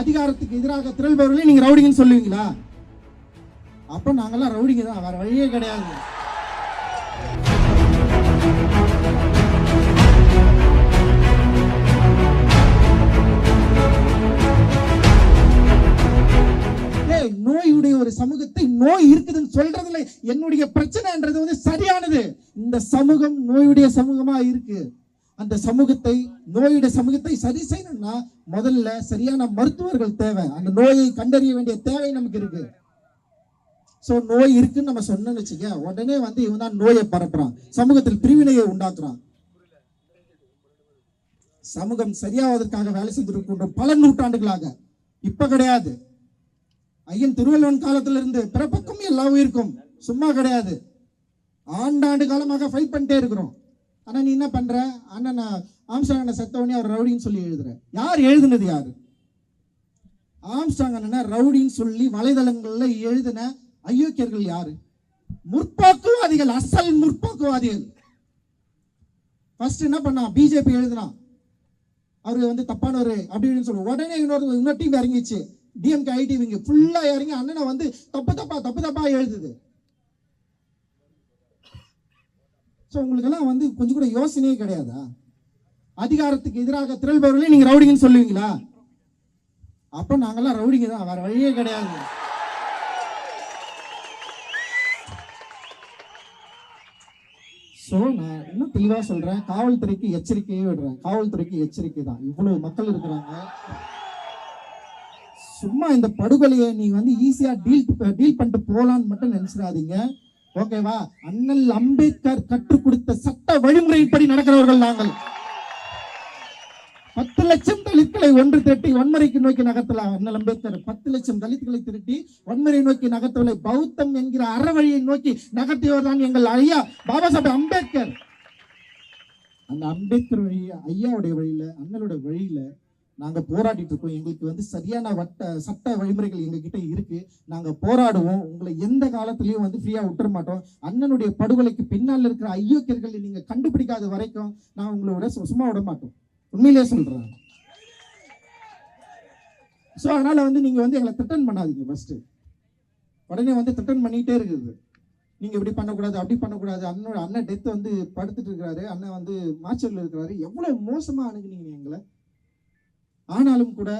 அதிகாரத்துக்கு எதிராக திரள்பவர்களே நீங்க ரவுடிங்கன்னு சொல்லுவீங்களா? அப்ப நாங்கெல்லாம் ரவுடிங்க தான் வேற வழியே கிடையாது. ஏய், நோயுடைய ஒரு சமூகத்தை நோய் இருக்குதுன்னு சொல்றதுல என்னுடைய பிரச்சனைன்றது வந்து சரியானது. இந்த சமூகம் நோயுடைய சமூகமா இருக்கு. அந்த சமூகத்தை நோயுடைய சமூகத்தை சரி செய்யணும்னா முதல்ல சரியான மருத்துவர்கள் தேவை. அந்த நோயை கண்டறிய வேண்டிய தேவை நமக்கு இருக்கு. ஸோ நோய் இருக்குன்னு நம்ம சொன்னோம்னு வச்சுக்க உடனே வந்து இவன் தான் நோயை பரப்புறான். சமூகத்தில் பிரிவினையை உண்டாக்குறான். சமூகம் சரியாவதற்காக வேலை செஞ்சிருக்கின்ற பல நூற்றாண்டுகளாக. இப்ப கிடையாது. ஐயன் திருவள்ளுவன் காலத்துல இருந்து பிறப்புக்கும் எல்லா உயிருக்கும். சும்மா கிடையாது. ஆண்டாண்டு காலமாக ஃபைட் பண்ணிட்டே இருக்கிறோம். ஆனால் நீ என்ன பண்ணுற அண்ணன் ஆம்ஸ்டாங் அண்ணன் செத்தவனே அவர் ரவுடின்னு சொல்லி எழுதுற யார் எழுதுனது யார்? ஆம்ஸ்டாங் அண்ணன் ரவுடின்னு சொல்லி வலைதளங்களில் எழுதின அயோக்கியர்கள் யாரு? முற்போக்குவாதிகள் அசல் முற்போக்குவாதிகள். ஃபர்ஸ்ட் என்ன பண்ணான்? பிஜேபி எழுதினான். அவர் வந்து தப்பானவர் அப்படின்னு சொல்லி உடனே இன்னொரு இன்னொரு டீம் இறங்கிச்சு டிஎம்கே ஐடி இவங்க ஃபுல்லாக இறங்கி அண்ணனை வந்து தப்பு தப்பா தப்பு தப்பா எழுதுது. ஸோ உங்களுக்கெல்லாம் வந்து கொஞ்சம் கூட யோசனையே கிடையாதா? அதிகாரத்துக்கு எதிராக திரள்பவர்களே நீங்கள் ரவுடிங்கன்னு சொல்லுவீங்களா? அப்போ நாங்கெல்லாம் ரவுடிங்க தான் வேறு வழியே கிடையாது. ஸோ நான் இன்னும் தெளிவாக சொல்கிறேன் காவல்துறைக்கு எச்சரிக்கையே விடுறேன். காவல்துறைக்கு எச்சரிக்கை தான். இவ்வளவு மக்கள் இருக்கிறாங்க. சும்மா இந்த படுகொலையை நீ வந்து ஈஸியாக டீல் டீல் பண்ணிட்டு போகலான்னு மட்டும் நினச்சிடாதீங்க. ஓகேவா? அண்ணல் அம்பேத்கர் கற்றுக் கொடுத்த சட்ட வழிமுறைப்படி நடக்கிறவர்கள் நாங்கள். பத்து லட்சம் தலித்களை ஒன்று திரட்டி வன்முறைக்கு நோக்கி நகர்த்தலாம் அண்ணல் அம்பேத்கர்? பத்து லட்சம் தலித்களை திரட்டி வன்முறை நோக்கி நகர்த்தவில்லை பௌத்தம் என்கிற அறவழியை நோக்கி நகர்த்தியவர் தான் எங்கள் ஐயா பாபா சாஹேப் அம்பேத்கர். அந்த அம்பேத்கர் வழி ஐயாவுடைய வழியில அண்ணலுடைய வழியில நாங்கள் போராடிட்டு இருக்கோம். எங்களுக்கு வந்து சரியான வட்ட சட்ட வழிமுறைகள் எங்ககிட்ட இருக்கு. நாங்கள் போராடுவோம். உங்களை எந்த காலத்திலையும் வந்து ஃப்ரீயாக விட்டுற மாட்டோம். அண்ணனுடைய படுகொலைக்கு பின்னால் இருக்கிற ஐயோக்கியர்களை நீங்கள் கண்டுபிடிக்காத வரைக்கும் நான் உங்களோட சு- சும்மா விட மாட்டோம். உண்மையிலே சொல்கிறேன் ஸோ அதனால் வந்து நீங்கள் வந்து எங்களை திட்டன் பண்ணாதீங்க ஃபஸ்ட்டு உடனே வந்து திட்டன் பண்ணிகிட்டே இருக்குது. நீங்கள் இப்படி பண்ணக்கூடாது அப்படி பண்ணக்கூடாது. அண்ணனோட அண்ணன் டெத் வந்து படுத்துட்டு இருக்கிறாரு. அண்ணன் வந்து மாச்சூர்ல இருக்கிறாரு. எவ்வளோ மோசமாக அணுகுனீங்க எங்களை? ஆனாலும் கூட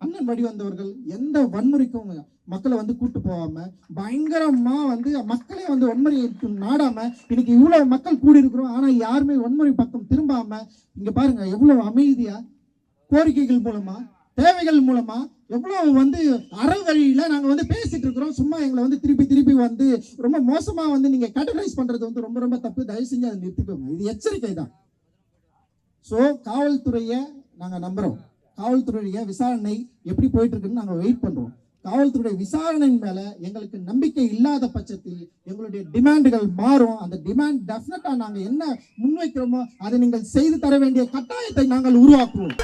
அண்ணன் வழி வந்தவர்கள் எந்த வன்முறைக்கும் மக்களை வந்து கூட்டு போகாம பயங்கரமா வந்து மக்களே வந்து வன்முறை நாடாம இன்னைக்கு இவ்வளவு மக்கள் கூடி இருக்கிறோம் ஆனா யாருமே வன்முறை பக்கம் திரும்பாம இங்க பாருங்க எவ்வளவு அமைதியா கோரிக்கைகள் மூலமா தேவைகள் மூலமா எவ்வளவு வந்து அறவழியில நாங்க வந்து பேசிட்டு இருக்கிறோம். சும்மா எங்களை வந்து திருப்பி திருப்பி வந்து ரொம்ப மோசமா வந்து நீங்க கேட்டகரைஸ் பண்றது வந்து ரொம்ப ரொம்ப தப்பு. தயவு செஞ்சு அதை நிறுத்திக்கோங்க. இது எச்சரிக்கை தான் ஸோ காவல்துறையை நாங்க நம்புறோம். காவல்துறையுடைய விசாரணை எப்படி போயிட்டு இருக்குன்னு நாங்க வெயிட் பண்றோம். காவல்துறை விசாரணையின் மேல எங்களுக்கு நம்பிக்கை இல்லாத பட்சத்தில் எங்களுடைய டிமாண்டுகள் மாறும். அந்த டிமாண்ட் டெஃபினட்டா நாங்க என்ன முன்வைக்கிறோமோ அதை நீங்கள் செய்து தர வேண்டிய கட்டாயத்தை நாங்கள் உருவாக்குவோம்.